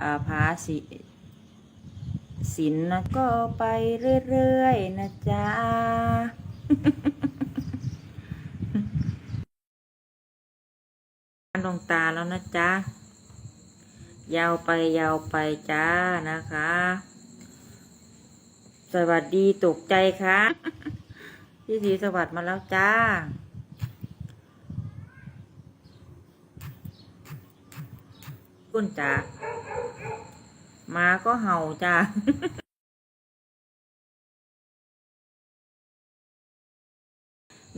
อ่าภาษีสินนะก็ไปเรื่อยๆนะจ๊ะดวงตาแล้วนะจ๊ะ ยาวไปยาวไปจ้านะคะ สวัสดีตกใจค่ะพี่สีสวัสดิ์มาแล้วจ้า คุณจ๋า หมาก็เห่าจ้า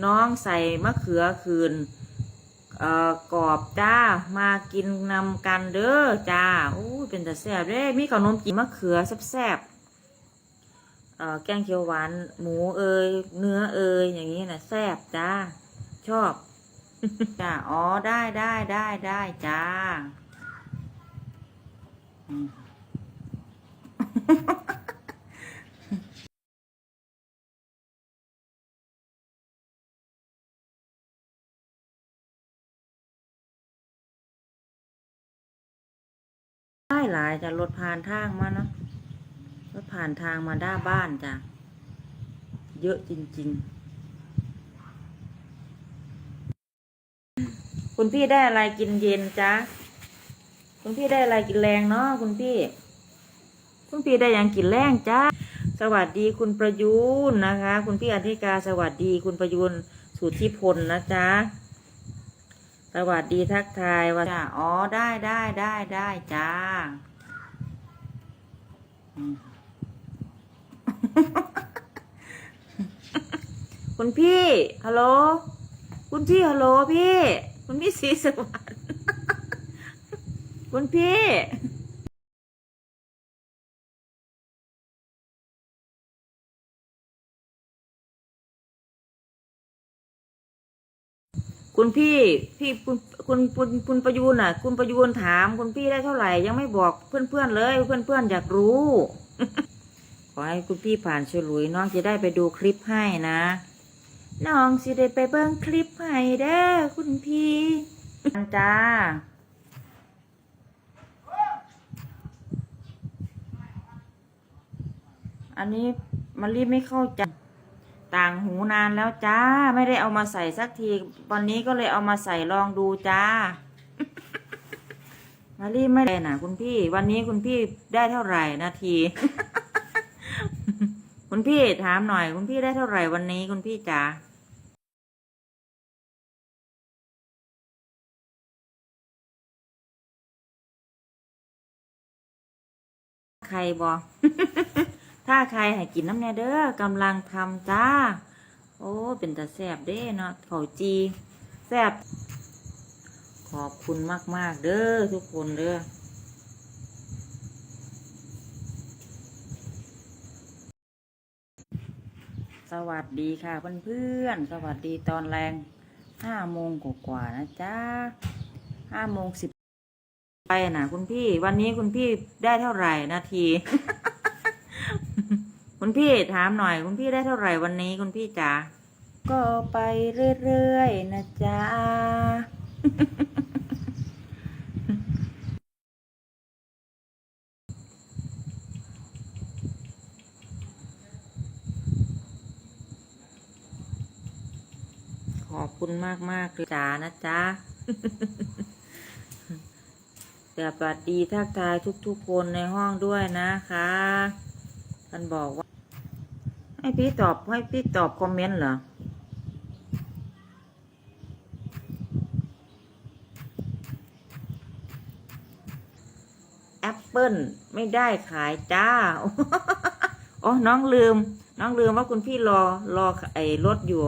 น้องใส่มะเขือคืน เอ่อกรอบจ้า มากินนำกันเด้อจ้าอู้เป็นแต่แซ่บเด้มีขนมจีนมะเขือแซ่บๆเอ่อแกงเขียวหวาน หมูเอยเนื้อเอยอย่างนี้นะแซ่บจ้า ชอบ จ้า อ๋อ ได้ได้ได้ได้จ้า อืม ได้หลายจะรถผ่านทางมาเนาะรถผ่านทางมาด้าบ้านจ้ะ เยอะจริง ๆ คุณพี่ได้อะไรกินเย็นจ๊ะคุณพี่ได้อะไรกินแรงเนาะคุณพี่ คุณพี่ได้หยังกินแรงจ้าสวัสดีคุณประยุนนะคะ คุณพี่อธิกาสวัสดีคุณประยุนสุทธิพลนะจ๊ะสวัสดีทักทายว่าจ้าอ๋อได้ได้ได้ได้จ้าอืมคุณพี่ฮัลโหลคุณพี่ฮัลโหลพี่ คุณพี่สีสวัสดิ์คุณพี่ คุณพี่พี่คุณคุณคุณคุณประยูนอะ คุณประยูนถามคุณพี่ได้เท่าไหร่ ยังไม่บอกเพื่อนๆเลย เพื่อนๆอนอยากรู้ ขอให้คุณพี่ผ่านฉลุยน้องจะได้ไปดูคลิปให้นะน้องสิได้ไปเบิ้งคลิปให้เด้อคุณพี่จ้าอันนี้มารีบไม่เข้าใจ ต่างหูนานแล้วจ้า ไม่ได้เอามาใส่สักทีวันนี้ก็เลยเอามาใส่ลองดูจ้ามารีไม่ได้นะคุณพี่ วันนี้คุณพี่ได้เท่าไหร่นาที คุณพี่ถามหน่อย คุณพี่ได้เท่าไหร่วันนี้คุณพี่จ๋าใครบอ ถ้าใครให้กินน้ำแน่เด้อกำลังทำจ้า โอ้ เป็นตาแซบเด้เนาะเขาจีแซบขอบคุณมาก ๆ เด้อทุกคนเด้อสวัสดีค่ะเพื่อนๆ สวัสดีตอนแรงห้าโมงกว่าๆนะจ้าห้าโมงสิบไปนะคุณพี่ วันนี้คุณพี่ได้เท่าไหร่นาที คุณพี่ถามหน่อย คุณพี่ได้เท่าไหร่วันนี้คุณพี่จ๋าก็ไปเรื่อยๆนะจ๊ะขอบคุณมากมากๆเลยจ๋านะจ๊ะสวัสดีทักทายทุกๆคนในห้องด้วยนะคะท่านบอกว่า ให้พี่ตอบให้พี่ตอบคอมเมนต์เหรอแอปเปิลไม่ได้ขายจ้าอ๋อน้องลืม น้องลืมว่าคุณพี่รอรอไอ้รถอยู่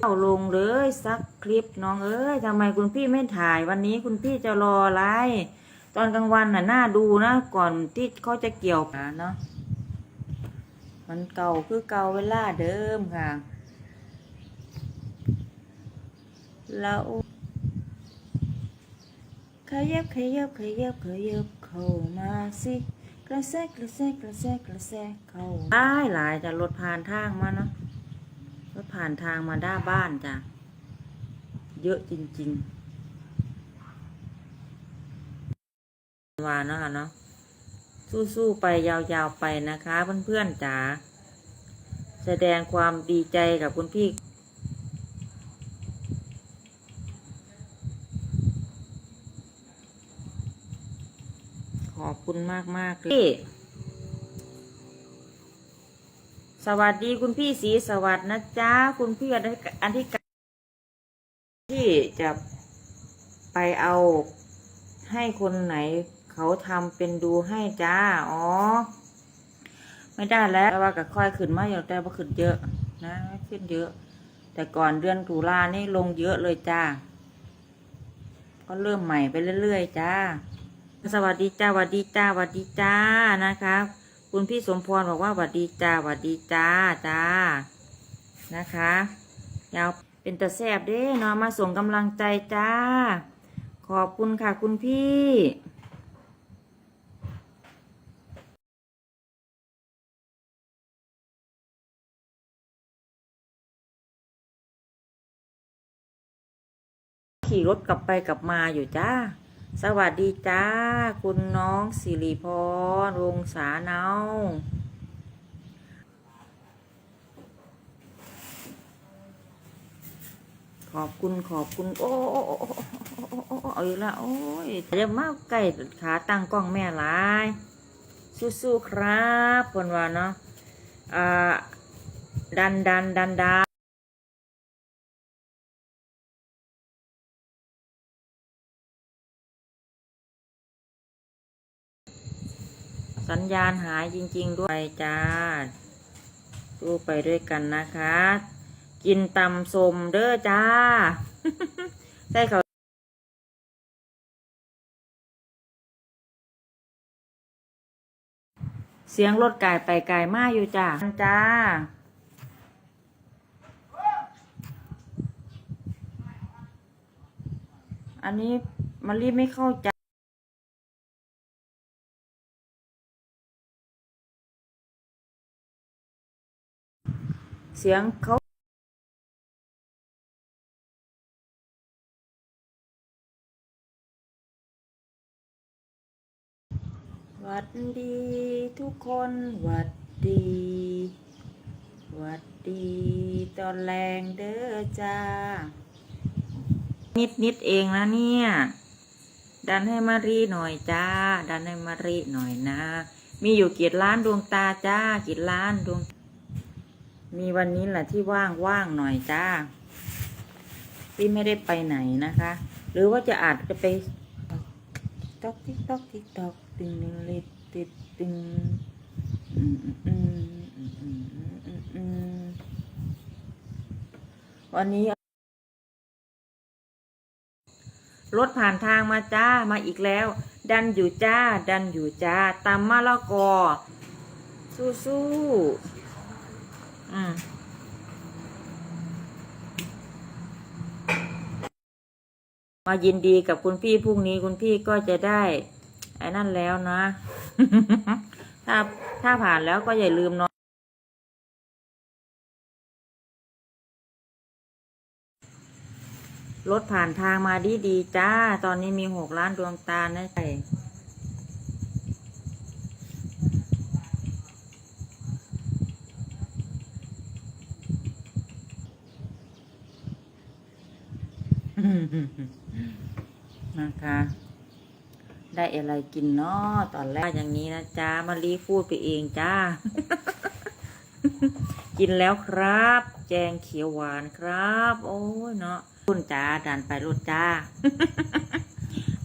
เอาลงเลยสักคลิปน้องเอ้ยทำไมคุณพี่ไม่ถ่ายวันนี้คุณพี่จะรออะไร ตอนกลางวันน่ะน่าดูนะ ก่อนที่เขาจะเกี่ยวกันเนาะ มันเก่าคือเก่าเวลาเดิมค่ะแล้วขยับขยับขยับขยับเข้ามาสิกระแซกกระแซกกระแซกกระแซกเข้าได้หลายจะรถผ่านทางมาเนาะรถผ่านทางมาด้าบ้านจ้ะเยอะจริงๆวานเนาะคะเนาะ สู้ๆไปยาวๆไปนะคะเพื่อนๆจ๋าแสดงความดีใจกับคุณพี่ขอบคุณมากมากพี่สวัสดีคุณพี่สีสวัสดนะจ๊ะ คุณพี่อันที่อันที่การที่จะไปเอาให้คนไหน เขาทำเป็นดูให้จ้า อ๋อ ไม่ได้แล้วแต่ว่าก็ค่อยขึ้นมาอยู่แต่ว่าขึ้นเยอะ นะขึ้นเยอะ แต่ก่อนเดือนตุลานี่ลงเยอะเลยจ้า ก็เริ่มใหม่ไปเรื่อยๆจ้า สวัสดีจ้าสวัสดีจ้าสวัสดีจ้านะคะคุณพี่สมพรบอกว่าสวัสดีจ้าสวัสดีจ้าจ้านะคะยาวเป็นตะแซบเด้เนาะมาส่งกำลังใจจ้า ขอบคุณค่ะคุณพี่ ขี่รถกลับไปกลับมาอยู่จ้า สวัสดีจ้า คุณน้องสิริพรวงศาเนาขอบคุณขอบคุณ โอ้โอ้โอ้โอ้โอ้โอ้โอ้เอาอีกแล้วโอ้ยจะมาใกล้ขาตั้งกล้องแม่ลายสู้ๆครับคนว่าเนาะอ่าดันดันดันดัน สัญญาณหายจริง ๆ ด้วยจ้าดูไปด้วยกันนะคะ กินตำสมเด้อจ้าใช่เขาเสียงรถไก่ไปไก่มาอยู่จ้าจ้าอันนี้มารีไม่เข้าใจ เสียงเขาหวัดดีทุกคนหวัดดีหวัดดีตอนแรงเด้อจ้า นิดนิดเองนะเนี่ย ดันให้มารีหน่อยจ้า ดันให้มารีหน่อยนะ มีอยู่กี่ล้านดวงตาจ้ากี่ล้านดวง มีวันนี้แหละที่ว่างว่างหน่อยจ้า ที่ไม่ได้ไปไหนนะคะ หรือว่าจะอาจจะไปตอกติ๊กตอกติ๊กตอกตึงนึงเลยติดตึงอืมอืมอืมอืมอืมวันนี้รถผ่านทางมาจ้ามาอีกแล้ว ดันอยู่จ้า ดันอยู่จ้าตามมะละกอสู้สู้ๆ อืมมายินดีกับคุณพี่พรุ่งนี้คุณพี่ก็จะได้ไอ้นั่นแล้วนะ ถ้าถ้าผ่านแล้วก็อย่าลืมเนาะรถผ่านทางมาดีดีจ้า ตอนนี้มีหกล้านดวงตานะใช่ นะคะ ได้อะไรกินเนาะตอนแรกอย่างนี้นะจ้ามารีพูดไปเองจ้า กินแล้วครับ แจงเขียวหวานครับ โอ้ยเนาะคุณจ้าดันไปรถจ้า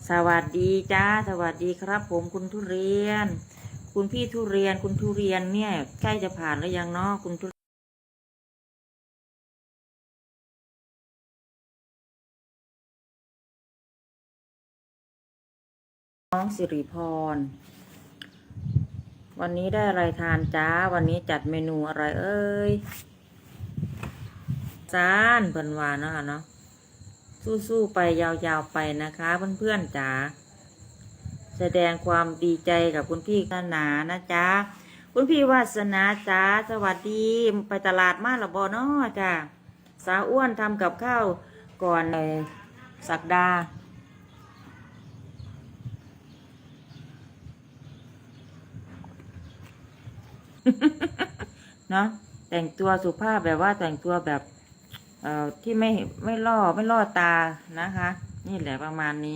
สวัสดีจ้า สวัสดีครับ ผมคุณทุเรียน คุณพี่ทุเรียนคุณทุเรียนเนี่ยใกล้จะผ่านแล้วยังเนาะคุณทุ องสิริพร วันนี้ได้อะไรทานจ้า วันนี้จัดเมนูอะไรเอ้ยซานเพิ่นวาเนาะค่ะเนาะสู้ๆไปยาวๆไปนะคะ เพื่อนๆจ๋าแสดงความดีใจกับคุณพี่ศาสนานะจ๊ะคุณพี่วาสนาจ้าสวัสดีไปตลาดมาหรือบอเนาะจ้าสาวอ้วนทำกับข้าวก่อนเลยสักดา เนาะแต่งตัวสุภาพแบบว่าแต่งตัวแบบ เอ่อที่ไม่ไม่ล่อไม่ล่อตานะคะ นี่แหละประมาณนี้